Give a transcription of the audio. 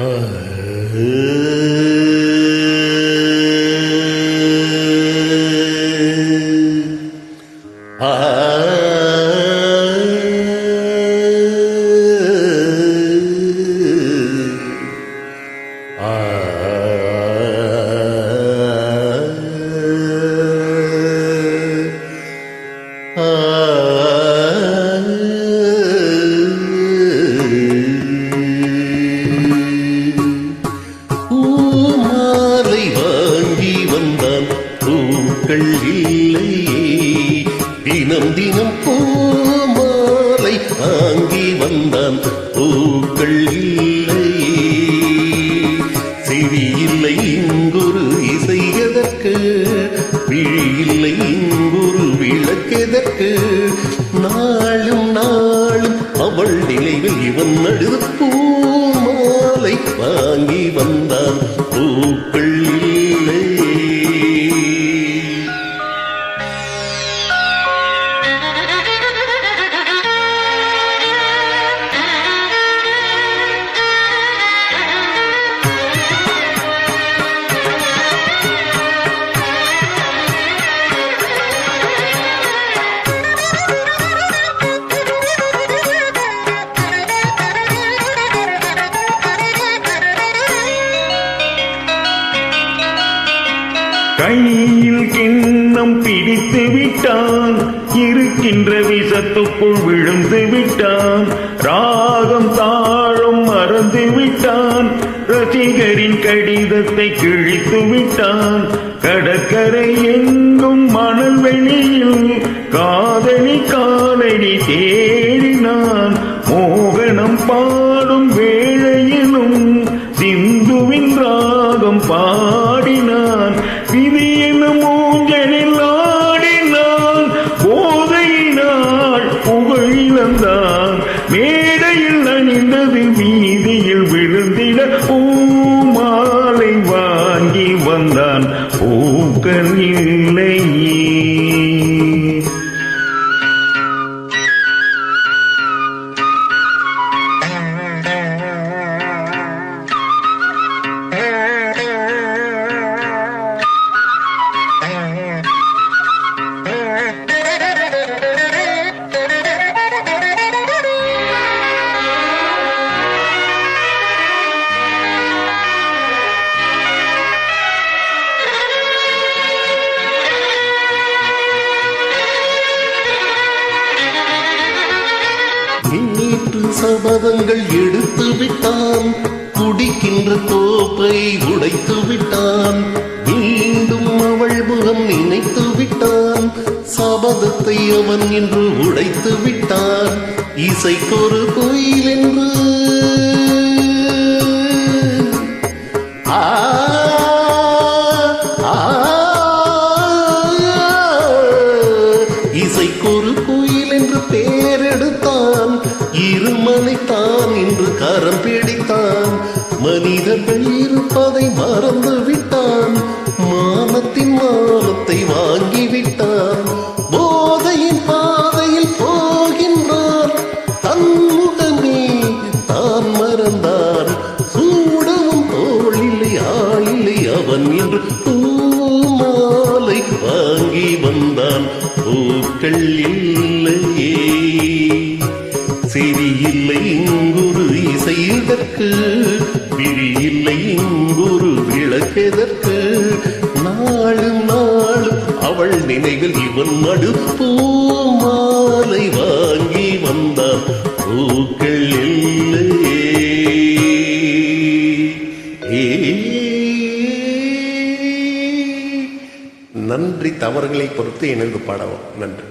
பூமாலை தினம் தினம் பூமாலை வாங்கி வந்தான். பூக்கள் இல்லை. செவி இல்லை இங்குரு இசை எதற்கு? விழி இல்லை இங்குரு விளக்கெதற்கு நாளும் நாளும் அவள் நினைவில் இவன் நடுது பூமாலை வாங்கி வந்தான். பூக்கள் அவன் பிடித்து விட்டான். இருக்கின்ற விஷத்துக்குள் விழுந்து விட்டான். ராகம் தாழும் மறந்து விட்டான். ரசிகரின் கடிதத்தை கிழித்து விட்டான். கடற்கரை எங்கும் மணல் வெளியில் காதலி காலடி தேடினான். மோகனம் பாடும் வேளையிலும் சிந்துவின் ராகம் பா வந்தான். பூக்கள் இல்லையே சபதங்கள் எடுத்து விட்டான். குடிக்கின்ற கோப்பை உடைத்து விட்டான். மீண்டும் அவள் முகம் நினைத்து விட்டான். சபதத்தை அவன் என்று உடைத்து விட்டான். இசைக்கொரு கோயில் என்று. இசைக்கொரு கோயில் என்று பேரெடுத்தான் நீங்கள் இருப்பதை மறந்து விட்டான். மானத்தின் மானத்தை வாங்கிவிட்டான். போதையின் பாதையில் போகின்றான். தன்னுடனே தான் மறந்தான். சூடவும் தோளில்லை ஆளில்லை அவன் என்று பூமாலை வாங்கி வந்தான். பூக்கள் இல்லை. இசையதற்கு விழி இல்லை இங்குரு விளக்கெதற்கு நாளும் நாளும் அவள் நினைவில் இவன் நடு பூமாலை வாங்கி வந்தான் பூக்கள் இல்லையே ஏ. நன்றி தவறுகளை பொறுத்து இணைந்து பாடவும். நன்றி.